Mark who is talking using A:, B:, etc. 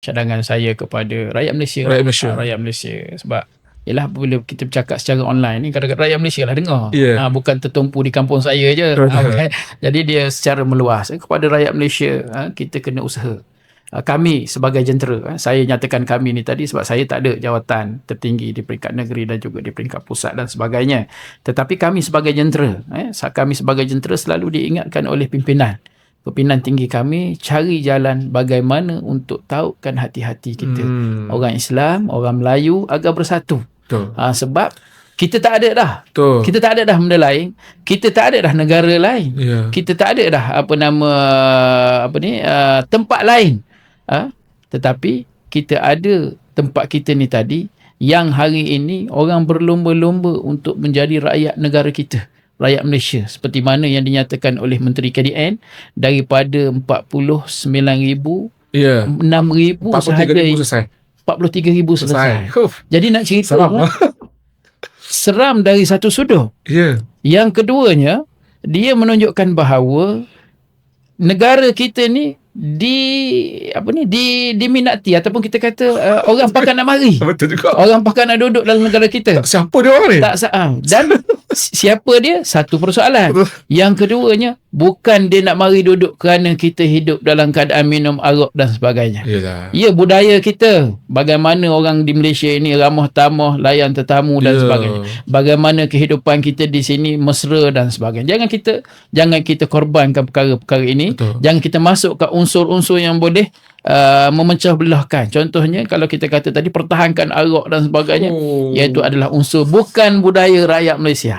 A: cadangan saya kepada rakyat Malaysia.
B: Rakyat Malaysia.
A: Ah, rakyat Malaysia sebab Yalah bila kita bercakap secara online ni kadang-kadang rakyat Malaysia lah dengar.
B: Ya.
A: Ha, bukan tertumpu di kampung saya je. Ha, okay. Jadi dia secara meluas kepada rakyat Malaysia ha, kita kena usaha. Ha, kami sebagai jentera, ha, saya nyatakan kami ni tadi sebab saya tak ada jawatan tertinggi di peringkat negeri dan juga di peringkat pusat dan sebagainya. Tetapi kami sebagai jentera, eh, kami sebagai jentera selalu diingatkan oleh pimpinan pimpinan tinggi kami cari jalan bagaimana untuk tahukan hati-hati kita.
B: Hmm.
A: Orang Islam, orang Melayu agar bersatu.
B: Betul.
A: Ha, sebab kita tak ada dah.
B: Betul.
A: Kita tak ada dah benda lain. Kita tak ada dah negara lain.
B: Ya.
A: Kita tak ada dah apa nama apa ni uh, tempat lain. Ha? Tetapi kita ada tempat kita ni tadi yang hari ini orang berlomba-lomba untuk menjadi rakyat negara kita rakyat Malaysia seperti mana yang dinyatakan oleh Menteri KDN daripada 49,000
B: Ya.
A: 6,000 sahaja
B: 43,000 selesai.
A: 43,000 selesai.
B: Selesai.
A: Jadi nak cerita
B: Seram.
A: seram, seram dari satu sudut.
B: Ya.
A: Yang keduanya dia menunjukkan bahawa negara kita ni di apa ni di diminati ataupun kita kata uh, orang pakai nak mari.
B: Betul juga.
A: Orang pakai nak duduk dalam negara kita.
B: Siapa dia orang ni?
A: Tak sah. Dan si- siapa dia? Satu persoalan. Yang keduanya, bukan dia nak mari duduk kerana kita hidup dalam keadaan minum arak dan sebagainya.
B: Yalah.
A: Ya, budaya kita. Bagaimana orang di Malaysia ini ramah tamah, layan tetamu dan
B: Ya.
A: sebagainya. Bagaimana kehidupan kita di sini mesra dan sebagainya. Jangan kita jangan kita korbankan perkara-perkara ini.
B: Betul.
A: Jangan kita masuk ke unsur-unsur yang boleh uh, memecah belahkan. Contohnya kalau kita kata tadi pertahankan arak dan sebagainya
B: Oh.
A: iaitu adalah unsur bukan budaya rakyat Malaysia.